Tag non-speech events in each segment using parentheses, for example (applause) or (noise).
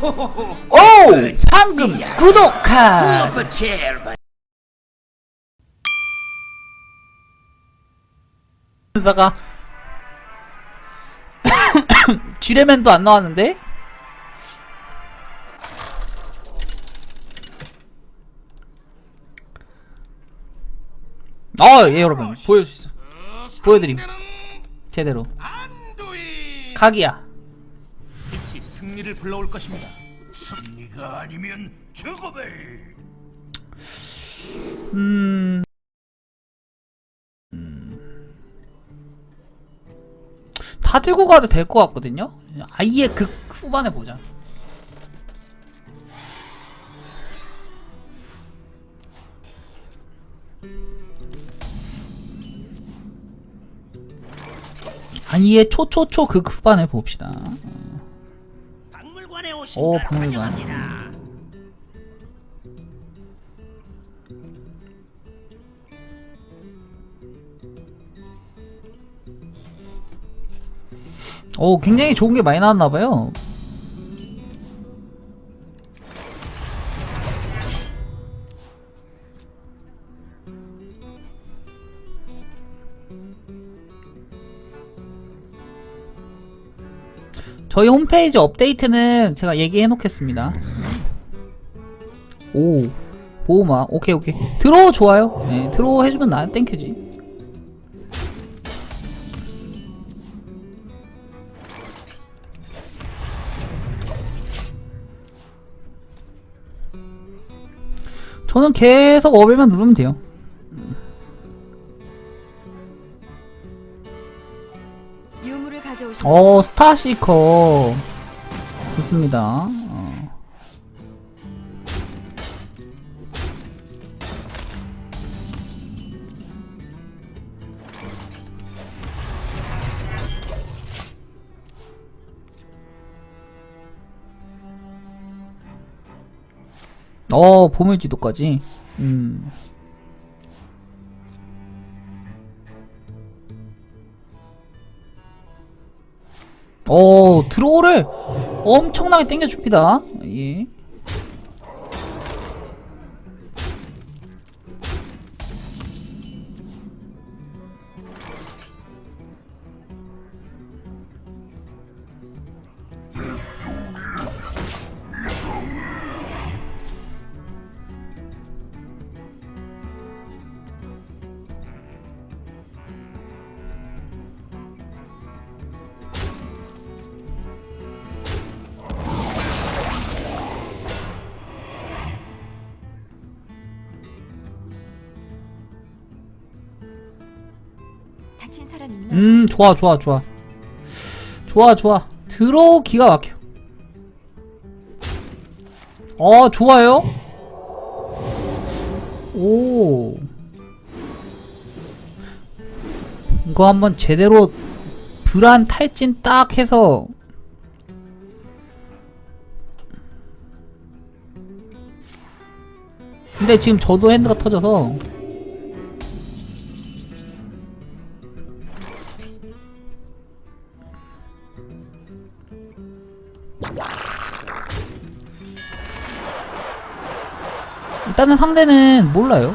오! 방금 구독한! 사가 (coughs) 쥐레맨도 안 나왔는데? 아, 예, 여러분. 보여주시죠. 보여드림. 제대로. 각이야. 승리를 불러올 것입니다. 승리가 아니면 죽음을. 음. 다 들고 가도 될 것 같거든요? 아예 극 후반에 보자. 아예 초초초 극 후반에 봅시다. 오신 오, 걸 박물관. 환영합니다. 오, 굉장히 좋은 게 많이 나왔나봐요. 저희 홈페이지 업데이트는 제가 얘기해 놓겠습니다. 오, 보호막. 오케이, 오케이. 들어 좋아요. 네, 들어 해주면 나 땡큐지. 저는 계속 어벨만 누르면 돼요. 어, 스타시커. 좋습니다. 어. 어, 보물지도까지. 음. 오, 드로우를 엄청나게 땡겨줍니다. 예. 사람 있나? 음, 좋아, 좋아, 좋아. 좋아, 좋아. 드로우 기가 막혀. 어, 좋아요. 오. 이거 한번 제대로 불안 탈진 딱 해서 근데 지금 저도 핸드가 터져서 일단은 상대는 몰라요.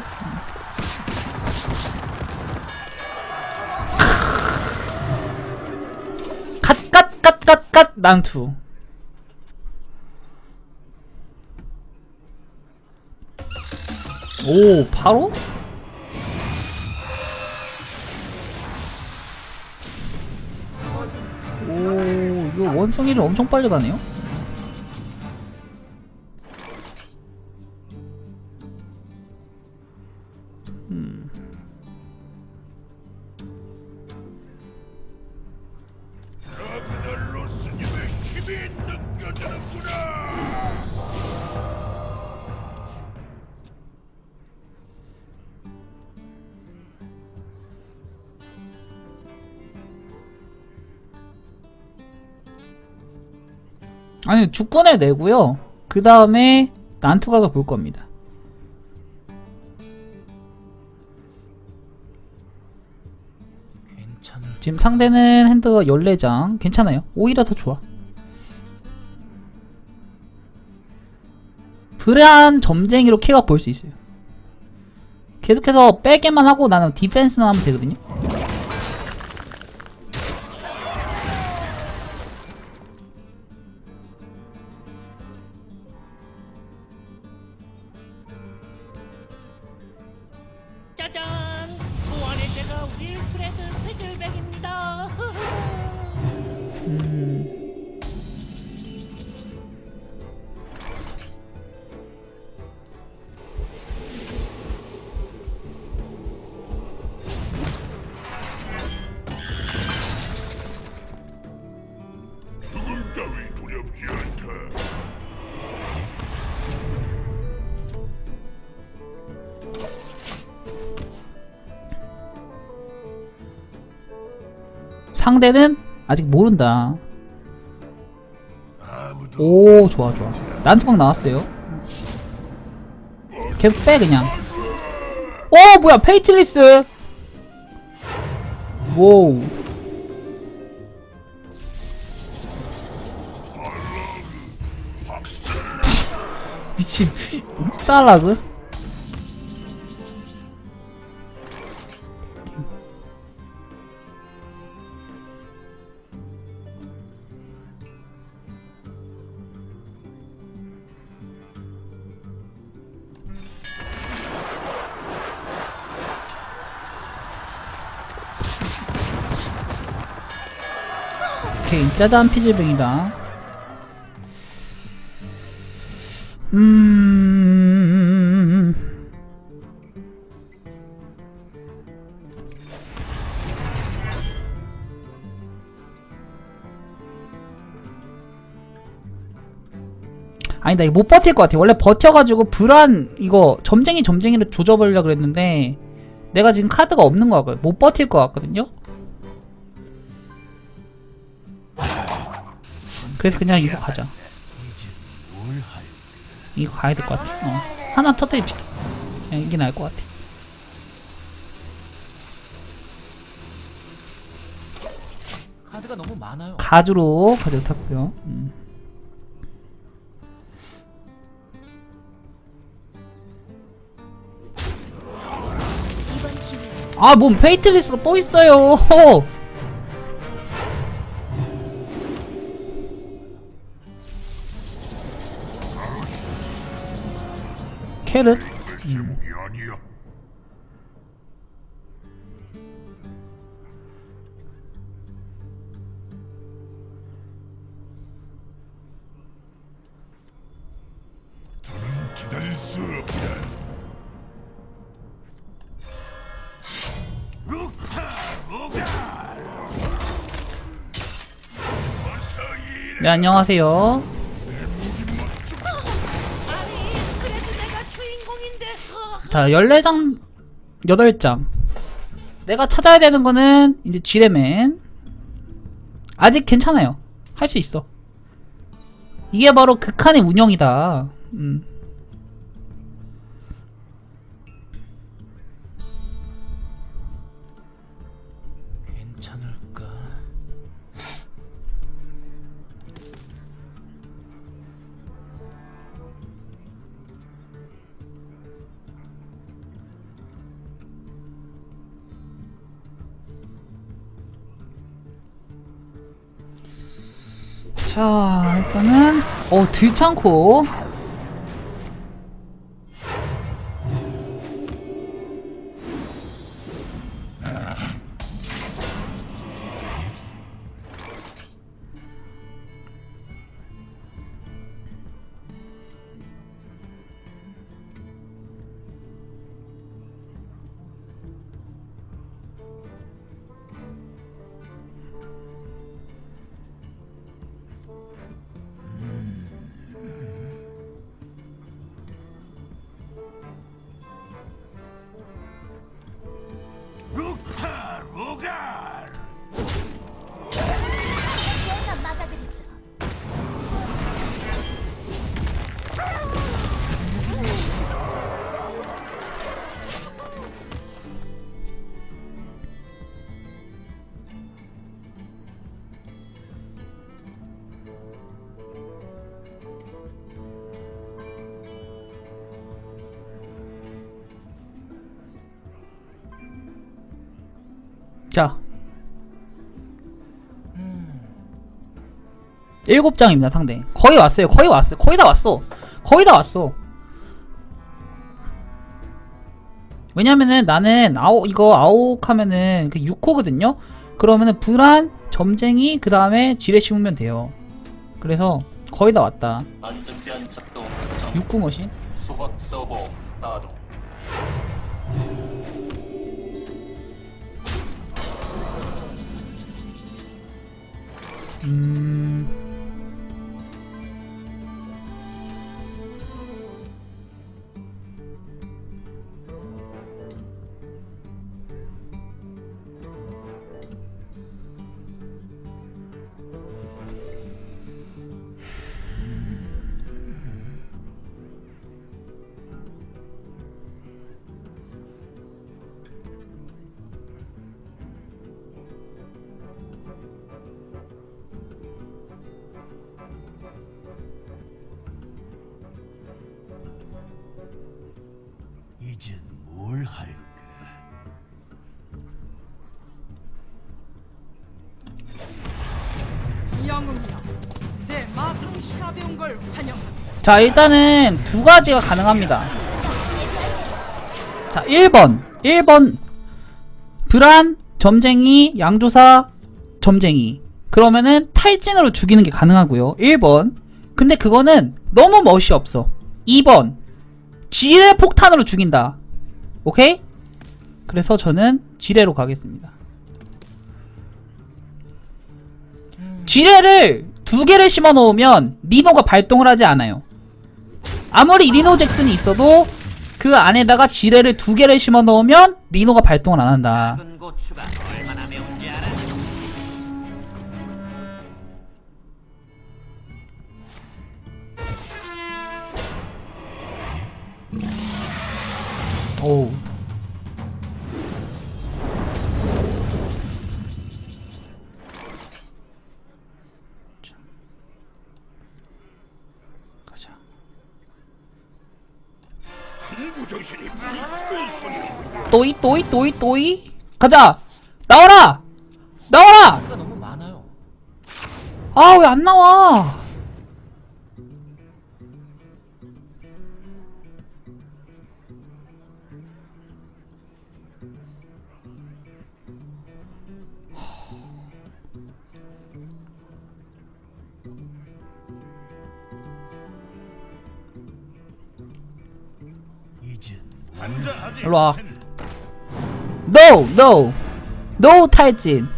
갓갓갓갓갓 난투. 오 바로? 오 이거 원숭이를 엄청 빨리 가네요. 느껴지는구나. 아니 주권을 내고요. 그 다음에 난투각을 볼 겁니다. 괜찮을 지금 상대는 핸드가 14장 괜찮아요. 오히려 더 좋아. 불안 점쟁이로 킬각 볼수 있어요. 계속해서 빼기만 하고 나는 디펜스만 하면 되거든요. 상대는 아직 모른다. 오 좋아 좋아. 난투방 나왔어요. 계속 빼 그냥. 오 뭐야 페이틀리스. 오. 미친 (laughs) 달라그? 오케이 짜잔 피즐뱅이다. 음. 아니다 이거 못 버틸 것 같아. 원래 버텨가지고 불안 이거 점쟁이 점쟁이를 조져버리려 그랬는데 내가 지금 카드가 없는 거 같거든. 못 버틸 것 같거든요 그래서 그냥 이거 가자 이거 가야 될 것 같아 어. 하나 터뜨립시다 그냥 이게 나을 것 같아 카드가 너무 많아요. 가주로 가져 탔고요 음. 아, 뭔 페이틀리스가 또 있어요. (laughs) 어서 일. 네, 안녕하세요. 자, 14장, 8장. 내가 찾아야 되는 거는 이제 지레맨. 아직 괜찮아요. 할 수 있어. 이게 바로 극한의 운영이다. 음. 자, 일단은, 어, 들창코. 자. 일곱 장입니다, 상대. 거의 왔어요. 거의 왔어요. 거의 다 왔어. 거의 다 왔어. 왜냐면은 나는 아오 이거 아옥 하면은 그 6호거든요. 그러면은 불안, 점쟁이 그 다음에 지뢰 심으면 돼요. 그래서 거의 다 왔다. 안전 제한 작동. 6구 머신. 수박 자, 일단은 두 가지가 가능합니다. 자, 1번. 1번. 불안, 점쟁이, 양조사, 점쟁이. 그러면은 탈진으로 죽이는 게 가능하고요. 1번. 근데 그거는 너무 멋이 없어. 2번. 지뢰 폭탄으로 죽인다. 오케이? 그래서 저는 지뢰로 가겠습니다. 지뢰를 두 개를 심어 놓으면 리노가 발동을 하지 않아요. 아무리 리노 잭슨이 있어도 그 안에다가 지뢰를 두 개를 심어 놓으면 리노가 발동을 안 한다. 오. 또이 또이 또이 또이 가자. 나와라. 나와라. 가 너무 많아요. 아 왜 안 나와? 일로 와. No, no, no 탈진.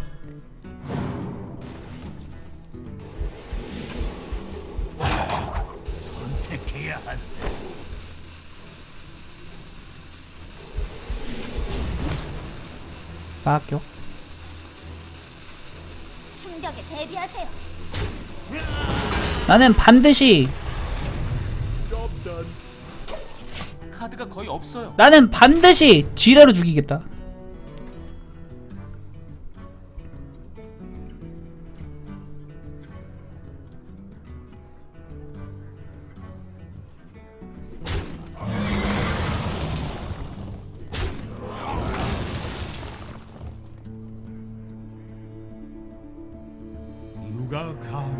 빠학교. 충격에 대비하세요. 나는 반드시 카드가 거의 없어요. 나는 반드시 지뢰로 죽이겠다.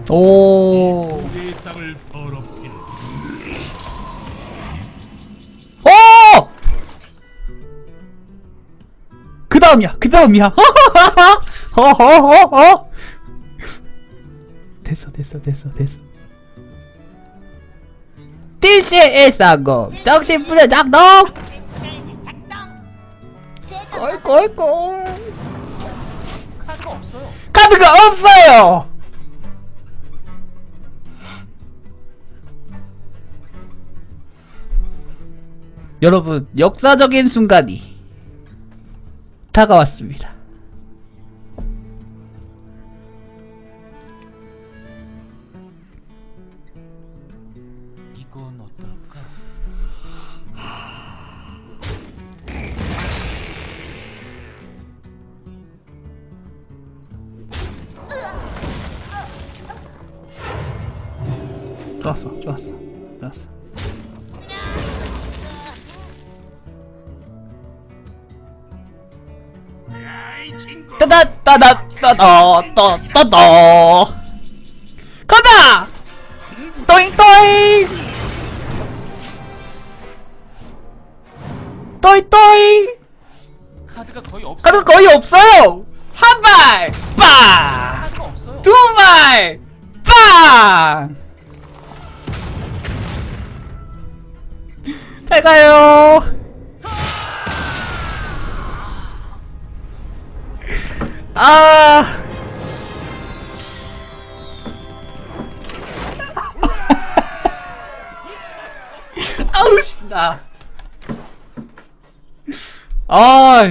오. 우리의 땅을 더럽 다음이야, 그 다음이야. (laughs) 허허허허. 됐어, 됐어, 됐어, 됐어. TC의 일상공 정신 부려 작동. 꼴꼴꼴. 카드가 없어요. 카드가 없어요. 여러분, 역사적인 순간이 다가왔습니다. 이건 어떨까? 좋았어, 좋았어, 좋았어. 따다따다따다따다따다 간다 또잉또잉 또잉또잉 카드가 거의 없어요. 카드 거의 없어요 한 발 빵! 카드가 없어요. 두 말! 빵! 잘 가요. 아. (laughs) 아우, 신나. 아.